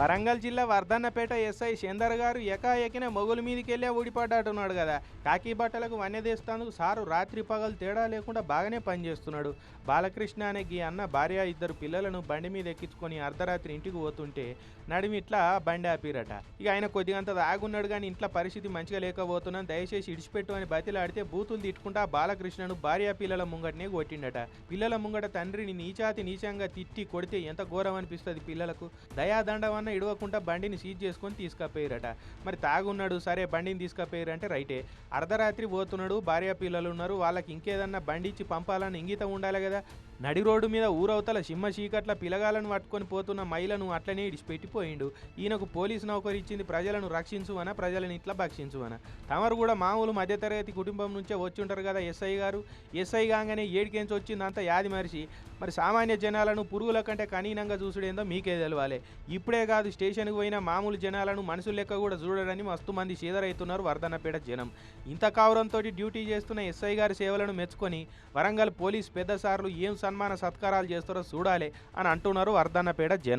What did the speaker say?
వరంగల్ జిల్లా వర్ధన్నపేట ఎస్ఐ శేందర్ గారు ఎకాఎకిన మొగుల మీదకెళ్ళే ఊడిపడ్డాటున్నాడు కదా. కాకి బట్టలకు వన్యదేస్తాందుకు సారు రాత్రి పగలు తేడా లేకుండా బాగానే పనిచేస్తున్నాడు. బాలకృష్ణ అనే గీ అన్న భార్య ఇద్దరు పిల్లలను బండి మీద ఎక్కించుకొని అర్ధరాత్రి ఇంటికి పోతుంటే నడిమి ఇట్లా బండి ఆపిరట. ఇక ఆయన కొద్దిగంత ఆగున్నాడు కానీ ఇంట్లో పరిస్థితి మంచిగా లేకపోతున్నాను దయచేసి ఇడిచిపెట్టు అని బతిలాడితే బూతులు తిట్టుకుంటా బాలకృష్ణను భార్య పిల్లల ముంగటనే కొట్టిండట. పిల్లల ముంగట తండ్రిని నీచాతి నీచంగా తిట్టి కొడితే ఎంత ఘోరం అనిపిస్తుంది పిల్లలకు? దయాదండవన్న ఇడవకుండా బండిని సీజ్ చేసుకొని తీసుకపోయారట. మరి తాగున్నాడు సరే బండిని తీసుకపోయారు అంటే రైటే. అర్ధరాత్రి పోతున్నాడు భార్య పిల్లలు ఉన్నారు వాళ్ళకి ఇంకేదన్నా బండి ఇచ్చి పంపాలని ఇంగితం ఉండాలి కదా. నడి రోడ్డు మీద ఊరవతల సింహ చీకట్ల పిలగాలను పట్టుకొని పోతున్న మహిళను అట్లనే ఇడిచిపెట్టిపోయిండు. ఈయనకు పోలీసు నౌకరు ఇచ్చింది ప్రజలను రక్షించువన ప్రజలను ఇట్లా భక్షించువన? తమరు కూడా మామూలు మధ్యతరగతి కుటుంబం నుంచే వచ్చి ఉంటారు కదా ఎస్ఐ గారు. ఎస్ఐ కాగానే ఏడికేంచి వచ్చిందంతా యాది మరిచి మరి సామాన్య జనాలను పురుగుల కంటే కనీనంగా చూసుడేందో మీకే తెలవాలి. ఇప్పుడే కాదు స్టేషన్కి పోయిన మామూలు జనాలను మనసు లెక్క కూడా చూడడని మస్తు మంది సీదరైతున్నారు వర్ధనపేట జనం. ఇంత కావరంతో డ్యూటీ చేస్తున్న ఎస్ఐ గారి సేవలను మెచ్చుకొని వరంగల్ పోలీస్ పెద్ద సార్లు ఏం సన్మాన సత్కారాలు చేస్తారో చూడాలి అని అంటున్నారు వర్ధన్నపేట జనం.